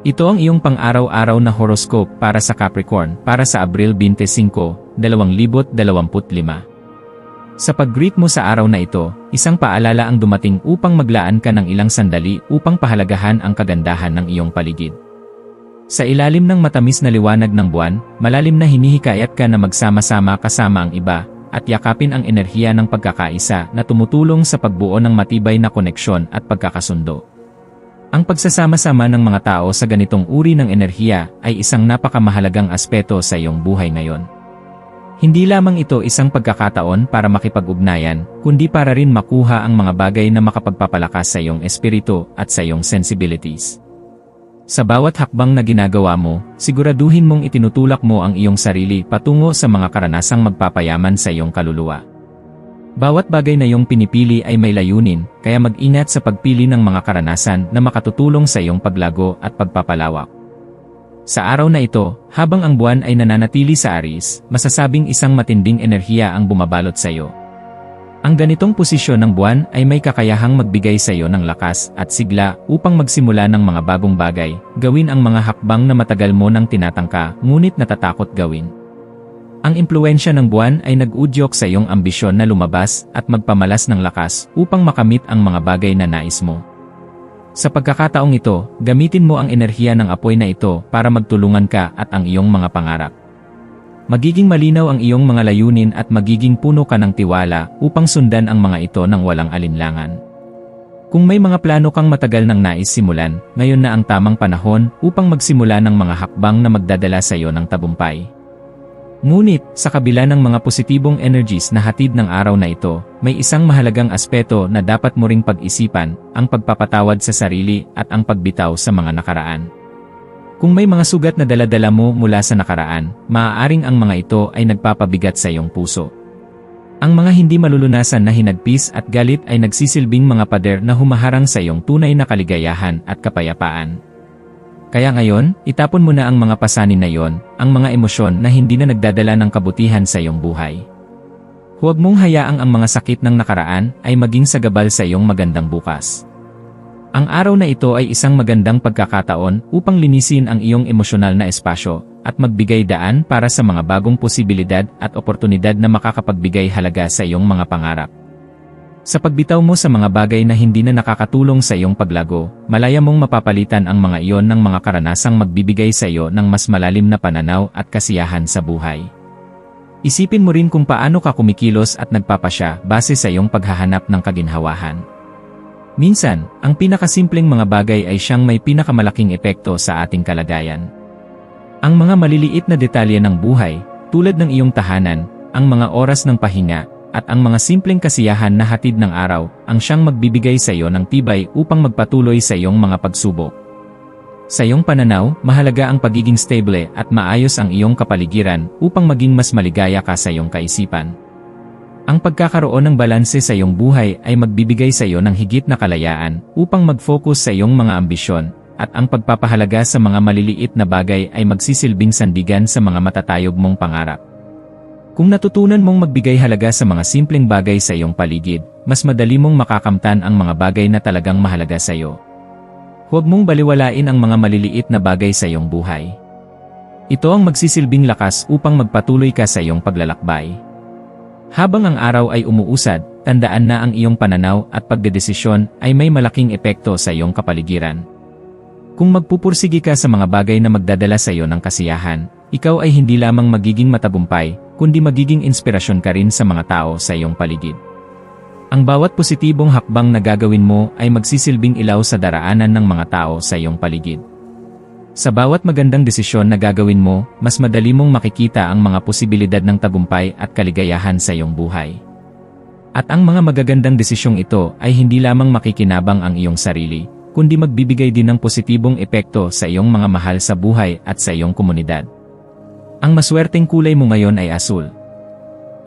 Ito ang iyong pang-araw-araw na horoscope para sa Capricorn para sa Abril 25, 2025. Sa pag-greet mo sa araw na ito, isang paalala ang dumating upang maglaan ka ng ilang sandali upang pahalagahan ang kagandahan ng iyong paligid. Sa ilalim ng matamis na liwanag ng buwan, malalim na hinihikayat ka na magsama-sama kasama ang iba, at yakapin ang enerhiya ng pagkakaisa na tumutulong sa pagbuo ng matibay na koneksyon at pagkakasundo. Ang pagsasama-sama ng mga tao sa ganitong uri ng enerhiya ay isang napakamahalagang aspeto sa iyong buhay ngayon. Hindi lamang ito isang pagkakataon para makipag-ugnayan, kundi para rin makuha ang mga bagay na makapagpapalakas sa iyong espiritu at sa iyong sensibilities. Sa bawat hakbang na ginagawa mo, siguraduhin mong itinutulak mo ang iyong sarili patungo sa mga karanasang magpapayaman sa iyong kaluluwa. Bawat bagay na iyong pinipili ay may layunin, kaya mag-ingat sa pagpili ng mga karanasan na makatutulong sa iyong paglago at pagpapalawak. Sa araw na ito, habang ang buwan ay nananatili sa Aris, masasabing isang matinding enerhiya ang bumabalot sa iyo. Ang ganitong posisyon ng buwan ay may kakayahang magbigay sa iyo ng lakas at sigla upang magsimula ng mga bagong bagay, gawin ang mga hakbang na matagal mo nang tinatangka ngunit natatakot gawin. Ang impluensya ng buwan ay nag-udyok sa iyong ambisyon na lumabas at magpamalas ng lakas upang makamit ang mga bagay na nais mo. Sa pagkakataong ito, gamitin mo ang enerhiya ng apoy na ito para magtulungan ka at ang iyong mga pangarap. Magiging malinaw ang iyong mga layunin at magiging puno ka ng tiwala upang sundan ang mga ito ng walang alinlangan. Kung may mga plano kang matagal nang nais simulan, ngayon na ang tamang panahon upang magsimula ng mga hakbang na magdadala sa iyo ng tabumpay. Ngunit, sa kabila ng mga positibong energies na hatid ng araw na ito, may isang mahalagang aspeto na dapat mo ring pag-isipan, ang pagpapatawad sa sarili at ang pagbitaw sa mga nakaraan. Kung may mga sugat na daladala mo mula sa nakaraan, maaaring ang mga ito ay nagpapabigat sa iyong puso. Ang mga hindi malulunasan na hinagpis at galit ay nagsisilbing mga pader na humaharang sa iyong tunay na kaligayahan at kapayapaan. Kaya ngayon, itapon mo na ang mga pasanin na yon, ang mga emosyon na hindi na nagdadala ng kabutihan sa iyong buhay. Huwag mong hayaang ang mga sakit ng nakaraan ay maging sagabal sa iyong magandang bukas. Ang araw na ito ay isang magandang pagkakataon upang linisin ang iyong emosyonal na espasyo at magbigay daan para sa mga bagong posibilidad at oportunidad na makakapagbigay halaga sa iyong mga pangarap. Sa pagbitaw mo sa mga bagay na hindi na nakakatulong sa iyong paglago, malaya mong mapapalitan ang mga iyon ng mga karanasang magbibigay sa iyo ng mas malalim na pananaw at kasiyahan sa buhay. Isipin mo rin kung paano ka kumikilos at nagpapasya base sa iyong paghahanap ng kaginhawahan. Minsan, ang pinakasimpleng mga bagay ay siyang may pinakamalaking epekto sa ating kalagayan. Ang mga maliliit na detalye ng buhay, tulad ng iyong tahanan, ang mga oras ng pahinga, at ang mga simpleng kasiyahan na hatid ng araw ang siyang magbibigay sa iyo ng tibay upang magpatuloy sa iyong mga pagsubok. Sa iyong pananaw, mahalaga ang pagiging stable at maayos ang iyong kapaligiran upang maging mas maligaya ka sa iyong kaisipan. Ang pagkakaroon ng balanse sa iyong buhay ay magbibigay sa iyo ng higit na kalayaan upang mag-focus sa iyong mga ambisyon at ang pagpapahalaga sa mga maliliit na bagay ay magsisilbing sandigan sa mga matatayog mong pangarap. Kung natutunan mong magbigay halaga sa mga simpleng bagay sa iyong paligid, mas madali mong makakamtan ang mga bagay na talagang mahalaga sa iyo. Huwag mong baliwalain ang mga maliliit na bagay sa iyong buhay. Ito ang magsisilbing lakas upang magpatuloy ka sa iyong paglalakbay. Habang ang araw ay umuusad, tandaan na ang iyong pananaw at pagdedesisyon ay may malaking epekto sa iyong kapaligiran. Kung magpupursigi ka sa mga bagay na magdadala sa iyo ng kasiyahan, ikaw ay hindi lamang magiging matagumpay, kundi magiging inspirasyon ka rin sa mga tao sa iyong paligid. Ang bawat positibong hakbang na gagawin mo ay magsisilbing ilaw sa daraanan ng mga tao sa iyong paligid. Sa bawat magandang desisyon na gagawin mo, mas madali mong makikita ang mga posibilidad ng tagumpay at kaligayahan sa iyong buhay. At ang mga magagandang desisyong ito ay hindi lamang makikinabang ang iyong sarili, kundi magbibigay din ng positibong epekto sa iyong mga mahal sa buhay at sa iyong komunidad. Ang maswerteng kulay mo ngayon ay asul.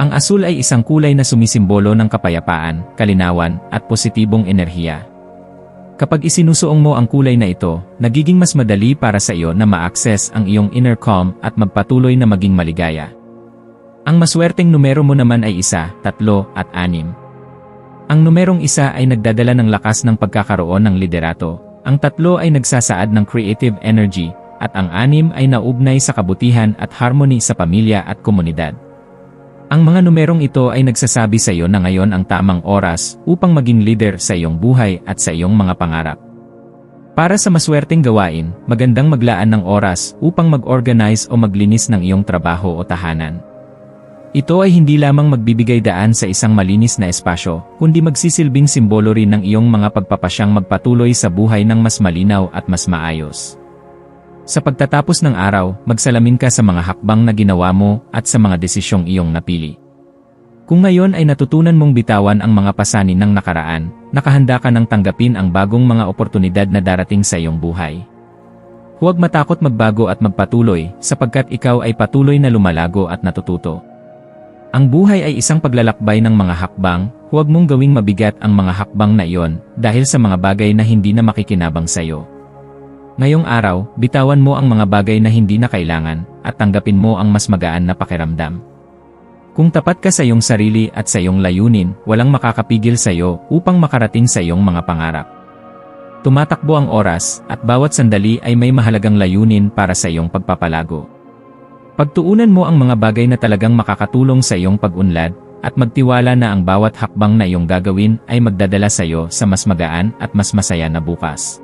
Ang asul ay isang kulay na sumisimbolo ng kapayapaan, kalinawan, at positibong enerhiya. Kapag isinusuong mo ang kulay na ito, nagiging mas madali para sa iyo na ma-access ang iyong inner calm at magpatuloy na maging maligaya. Ang maswerteng numero mo naman ay isa, tatlo, at anim. Ang numerong isa ay nagdadala ng lakas ng pagkakaroon ng liderato, ang tatlo ay nagsasaad ng creative energy, at ang anim ay naugnay sa kabutihan at harmony sa pamilya at komunidad. Ang mga numerong ito ay nagsasabi sa iyo na ngayon ang tamang oras upang maging leader sa iyong buhay at sa iyong mga pangarap. Para sa maswerteng gawain, magandang maglaan ng oras upang mag-organize o maglinis ng iyong trabaho o tahanan. Ito ay hindi lamang magbibigay daan sa isang malinis na espasyo, kundi magsisilbing simbolo rin ng iyong mga pagpapasyang magpatuloy sa buhay ng mas malinaw at mas maayos. Sa pagtatapos ng araw, magsalamin ka sa mga hakbang na ginawa mo at sa mga desisyong iyong napili. Kung ngayon ay natutunan mong bitawan ang mga pasanin ng nakaraan, nakahanda ka ng tanggapin ang bagong mga oportunidad na darating sa iyong buhay. Huwag matakot magbago at magpatuloy sapagkat ikaw ay patuloy na lumalago at natututo. Ang buhay ay isang paglalakbay ng mga hakbang, huwag mong gawing mabigat ang mga hakbang na iyon dahil sa mga bagay na hindi na makikinabang sa iyo. Ngayong araw, bitawan mo ang mga bagay na hindi na kailangan at tanggapin mo ang mas magaan na pakiramdam. Kung tapat ka sa iyong sarili at sa iyong layunin, walang makakapigil sa iyo upang makarating sa iyong mga pangarap. Tumatakbo ang oras at bawat sandali ay may mahalagang layunin para sa iyong pagpapalago. Pagtuunan mo ang mga bagay na talagang makakatulong sa iyong pag-unlad, at magtiwala na ang bawat hakbang na iyong gagawin ay magdadala sa iyo sa mas magaan at mas masaya na bukas.